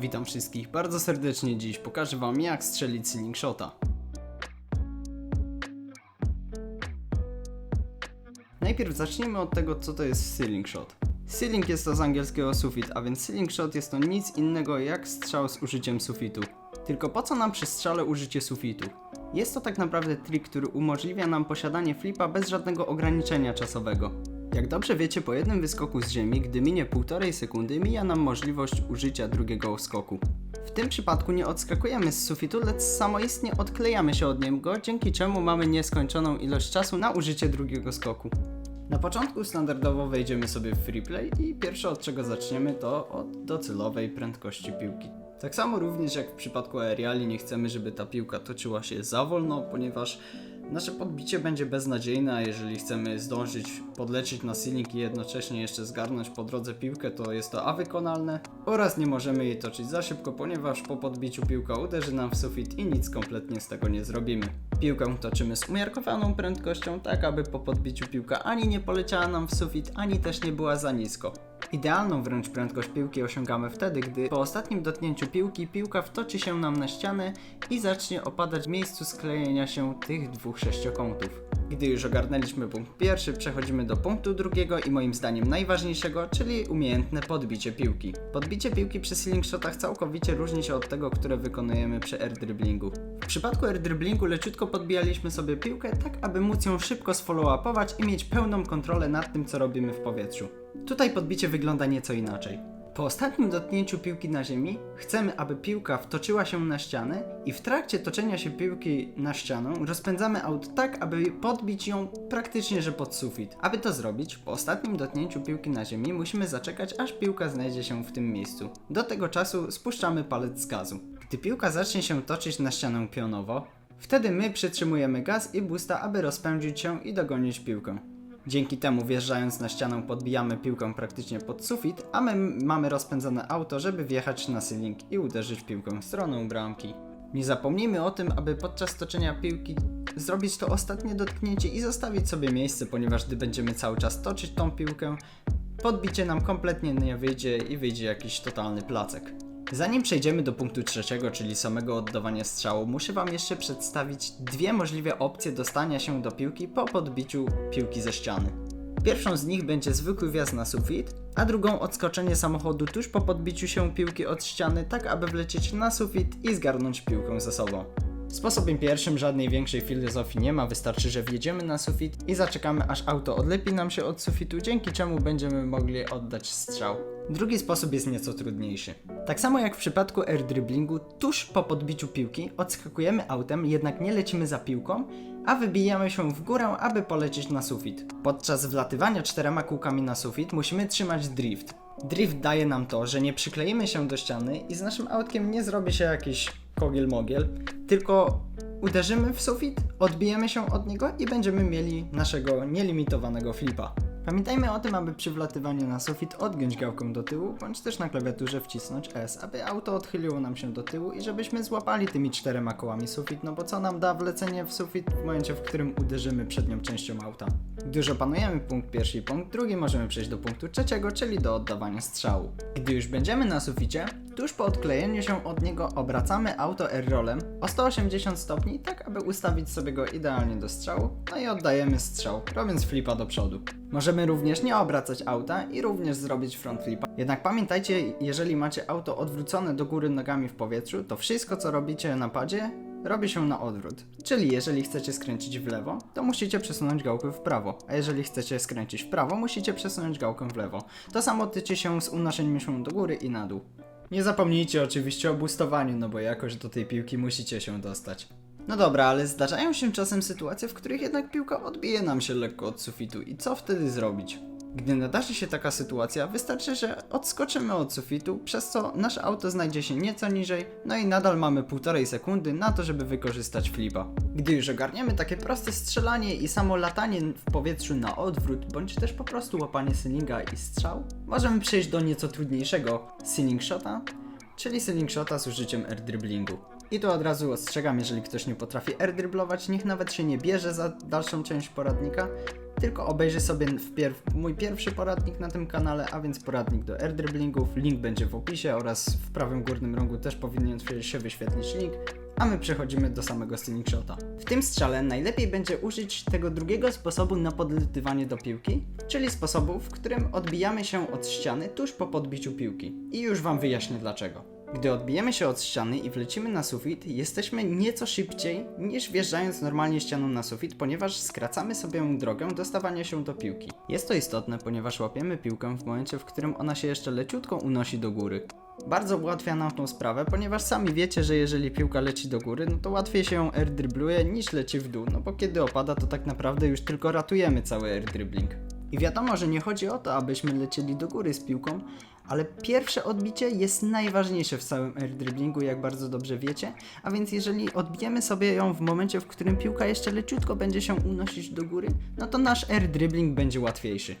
Witam wszystkich bardzo serdecznie. Dziś pokażę wam jak strzelić ceiling shota. Najpierw zacznijmy od tego co to jest ceiling shot. Ceiling jest to z angielskiego sufit, a więc ceiling shot jest to nic innego jak strzał z użyciem sufitu. Tylko po co nam przy strzale użycie sufitu? Jest to tak naprawdę trik, który umożliwia nam posiadanie flipa bez żadnego ograniczenia czasowego. Jak dobrze wiecie, po jednym wyskoku z ziemi, gdy minie 1,5 sekundy, mija nam możliwość użycia drugiego skoku. W tym przypadku nie odskakujemy z sufitu, lecz samoistnie odklejamy się od niego, dzięki czemu mamy nieskończoną ilość czasu na użycie drugiego skoku. Na początku standardowo wejdziemy sobie w freeplay i pierwsze od czego zaczniemy to od docelowej prędkości piłki. Tak samo również jak w przypadku aeriali nie chcemy, żeby ta piłka toczyła się za wolno, ponieważ nasze podbicie będzie beznadziejne, a jeżeli chcemy zdążyć podlecieć na ceiling i jednocześnie jeszcze zgarnąć po drodze piłkę, to jest to wykonalne oraz nie możemy jej toczyć za szybko, ponieważ po podbiciu piłka uderzy nam w sufit i nic kompletnie z tego nie zrobimy. Piłkę toczymy z umiarkowaną prędkością, tak aby po podbiciu piłka ani nie poleciała nam w sufit, ani też nie była za nisko. Idealną wręcz prędkość piłki osiągamy wtedy, gdy po ostatnim dotknięciu piłki piłka wtoczy się nam na ścianę i zacznie opadać w miejscu sklejenia się tych dwóch sześciokątów. Gdy już ogarnęliśmy punkt pierwszy, przechodzimy do punktu drugiego i moim zdaniem najważniejszego, czyli umiejętne podbicie piłki. Podbicie piłki przy ceiling shotach całkowicie różni się od tego, które wykonujemy przy air dribblingu. W przypadku air dribblingu leciutko podbijaliśmy sobie piłkę tak, aby móc ją szybko sfollow-upować i mieć pełną kontrolę nad tym, co robimy w powietrzu. Tutaj podbicie wygląda nieco inaczej. Po ostatnim dotknięciu piłki na ziemi chcemy, aby piłka wtoczyła się na ścianę i w trakcie toczenia się piłki na ścianę rozpędzamy aut tak, aby podbić ją praktycznie że pod sufit. Aby to zrobić, po ostatnim dotknięciu piłki na ziemi musimy zaczekać, aż piłka znajdzie się w tym miejscu. Do tego czasu spuszczamy palec z gazu. Gdy piłka zacznie się toczyć na ścianę pionowo, wtedy my przytrzymujemy gaz i boosta, aby rozpędzić się i dogonić piłkę. Dzięki temu wjeżdżając na ścianę podbijamy piłkę praktycznie pod sufit, a my mamy rozpędzone auto, żeby wjechać na ceiling i uderzyć piłkę stroną bramki. Nie zapomnijmy o tym, aby podczas toczenia piłki zrobić to ostatnie dotknięcie i zostawić sobie miejsce, ponieważ gdy będziemy cały czas toczyć tą piłkę, podbicie nam kompletnie nie wyjdzie i wyjdzie jakiś totalny placek. Zanim przejdziemy do punktu trzeciego, czyli samego oddawania strzału, muszę Wam jeszcze przedstawić dwie możliwe opcje dostania się do piłki po podbiciu piłki ze ściany. Pierwszą z nich będzie zwykły wjazd na sufit, a drugą odskoczenie samochodu tuż po podbiciu się piłki od ściany, tak aby wlecieć na sufit i zgarnąć piłkę ze sobą. Sposobem pierwszym żadnej większej filozofii nie ma, wystarczy, że wjedziemy na sufit i zaczekamy aż auto odlepi nam się od sufitu, dzięki czemu będziemy mogli oddać strzał. Drugi sposób jest nieco trudniejszy. Tak samo jak w przypadku air dribblingu, tuż po podbiciu piłki odskakujemy autem, jednak nie lecimy za piłką, a wybijamy się w górę, aby polecieć na sufit. Podczas wlatywania czterema kółkami na sufit musimy trzymać drift. Drift daje nam to, że nie przykleimy się do ściany i z naszym autkiem nie zrobi się jakiś kogiel-mogiel, tylko uderzymy w sufit, odbijemy się od niego i będziemy mieli naszego nielimitowanego flipa. Pamiętajmy o tym, aby przy wlatywaniu na sufit odgiąć gałkę do tyłu, bądź też na klawiaturze wcisnąć S, aby auto odchyliło nam się do tyłu i żebyśmy złapali tymi czterema kołami sufit, no bo co nam da wlecenie w sufit w momencie, w którym uderzymy przednią częścią auta. Gdy już opanujemy punkt pierwszy i punkt drugi, możemy przejść do punktu trzeciego, czyli do oddawania strzału. Gdy już będziemy na suficie, tuż po odklejeniu się od niego obracamy auto air-rollem o 180 stopni, tak aby ustawić sobie go idealnie do strzału, no i oddajemy strzał, robiąc flipa do przodu. Możemy również nie obracać auta i również zrobić front flipa. Jednak pamiętajcie, jeżeli macie auto odwrócone do góry nogami w powietrzu, to wszystko co robicie na padzie robi się na odwrót. Czyli jeżeli chcecie skręcić w lewo, to musicie przesunąć gałkę w prawo, a jeżeli chcecie skręcić w prawo, musicie przesunąć gałkę w lewo. To samo tyczy się z unoszeniem się do góry i na dół. Nie zapomnijcie oczywiście o boostowaniu, no bo jakoś do tej piłki musicie się dostać. No dobra, ale zdarzają się czasem sytuacje, w których jednak piłka odbije nam się lekko od sufitu i co wtedy zrobić? Gdy nadarzy się taka sytuacja, wystarczy, że odskoczymy od sufitu, przez co nasze auto znajdzie się nieco niżej, no i nadal mamy półtorej sekundy na to, żeby wykorzystać flipa. Gdy już ogarniemy takie proste strzelanie i samo latanie w powietrzu na odwrót, bądź też po prostu łapanie ceilinga i strzał, możemy przejść do nieco trudniejszego ceiling shota, czyli ceiling shota z użyciem air dribblingu. I tu od razu ostrzegam, jeżeli ktoś nie potrafi air dribblować, niech nawet się nie bierze za dalszą część poradnika, tylko obejrzy sobie wpierw mój pierwszy poradnik na tym kanale, a więc poradnik do airdribblingów. Link będzie w opisie oraz w prawym górnym rogu też powinien się wyświetlić link. A my przechodzimy do samego stealing shota. W tym strzale najlepiej będzie użyć tego drugiego sposobu na podlatywanie do piłki, czyli sposobu, w którym odbijamy się od ściany tuż po podbiciu piłki. I już wam wyjaśnię dlaczego. Gdy odbijemy się od ściany i wlecimy na sufit, jesteśmy nieco szybciej niż wjeżdżając normalnie ścianą na sufit, ponieważ skracamy sobie drogę dostawania się do piłki. Jest to istotne, ponieważ łapiemy piłkę w momencie, w którym ona się jeszcze leciutko unosi do góry. Bardzo ułatwia nam tą sprawę, ponieważ sami wiecie, że jeżeli piłka leci do góry, no to łatwiej się ją airdribluje niż leci w dół, no bo kiedy opada, to tak naprawdę już tylko ratujemy cały airdribbling. I wiadomo, że nie chodzi o to, abyśmy lecieli do góry z piłką, ale pierwsze odbicie jest najważniejsze w całym airdribblingu, jak bardzo dobrze wiecie, a więc jeżeli odbijemy sobie ją w momencie, w którym piłka jeszcze leciutko będzie się unosić do góry, no to nasz airdribbling będzie łatwiejszy.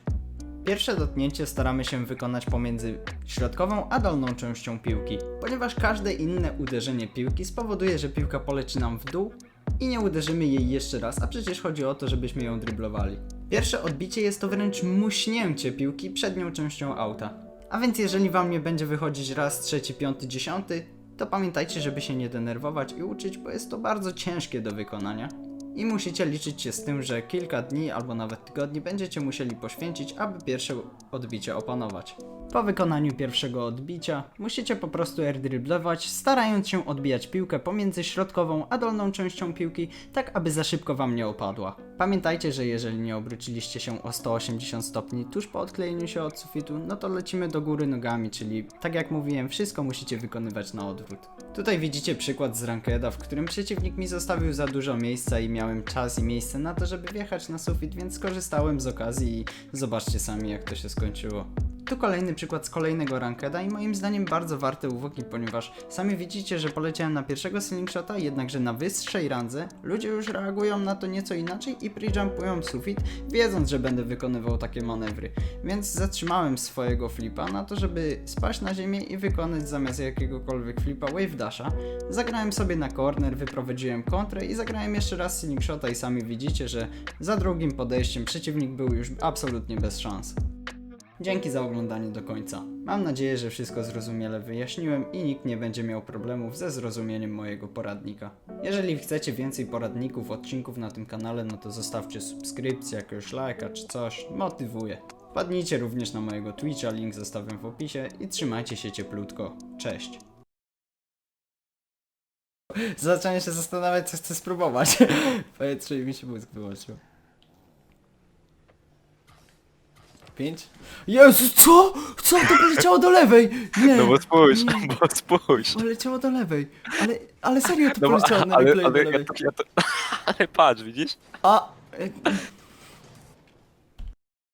Pierwsze dotknięcie staramy się wykonać pomiędzy środkową a dolną częścią piłki, ponieważ każde inne uderzenie piłki spowoduje, że piłka poleci nam w dół i nie uderzymy jej jeszcze raz, a przecież chodzi o to, żebyśmy ją dryblowali. Pierwsze odbicie jest to wręcz muśnięcie piłki przednią częścią auta. A więc jeżeli wam nie będzie wychodzić raz, trzeci, piąty, dziesiąty, to pamiętajcie, żeby się nie denerwować i uczyć, bo jest to bardzo ciężkie do wykonania. I musicie liczyć się z tym, że kilka dni albo nawet tygodni będziecie musieli poświęcić, aby pierwsze odbicie opanować. Po wykonaniu pierwszego odbicia musicie po prostu airdribblować, starając się odbijać piłkę pomiędzy środkową a dolną częścią piłki, tak aby za szybko wam nie opadła. Pamiętajcie, że jeżeli nie obróciliście się o 180 stopni tuż po odklejeniu się od sufitu, no to lecimy do góry nogami, czyli tak jak mówiłem, wszystko musicie wykonywać na odwrót. Tutaj widzicie przykład z Rankeda, w którym przeciwnik mi zostawił za dużo miejsca i miałem czas i miejsce na to, żeby wjechać na sufit, więc skorzystałem z okazji i zobaczcie sami jak to się skończyło. Tu kolejny przykład z kolejnego rankeda i moim zdaniem bardzo warte uwagi, ponieważ sami widzicie, że poleciałem na pierwszego slingshota, jednakże na wyższej randze ludzie już reagują na to nieco inaczej i pre-jumpują sufit, wiedząc, że będę wykonywał takie manewry. Więc zatrzymałem swojego flipa na to, żeby spaść na ziemię i wykonać zamiast jakiegokolwiek flipa wave dasha. Zagrałem sobie na corner, wyprowadziłem kontrę i zagrałem jeszcze raz slingshota i sami widzicie, że za drugim podejściem przeciwnik był już absolutnie bez szans. Dzięki za oglądanie do końca. Mam nadzieję, że wszystko zrozumiale wyjaśniłem i nikt nie będzie miał problemów ze zrozumieniem mojego poradnika. Jeżeli chcecie więcej poradników, odcinków na tym kanale, no to zostawcie subskrypcję, jakiegoś lajka czy coś, motywuje. Wpadnijcie również na mojego Twitcha, link zostawiam w opisie i trzymajcie się cieplutko. Cześć! Zacząłem się zastanawiać, co chcę spróbować. Powiedz, mi się mózg wyłączył. Pięć? Jezu, co? Co? To poleciało do lewej! Nie! No bo spójrz, nie. bo spójrz. Poleciało do lewej. Ale, ale serio to No bo, poleciało na ale, replay do ale, ja lewej. to, ja to, ale patrz, widzisz? A... e,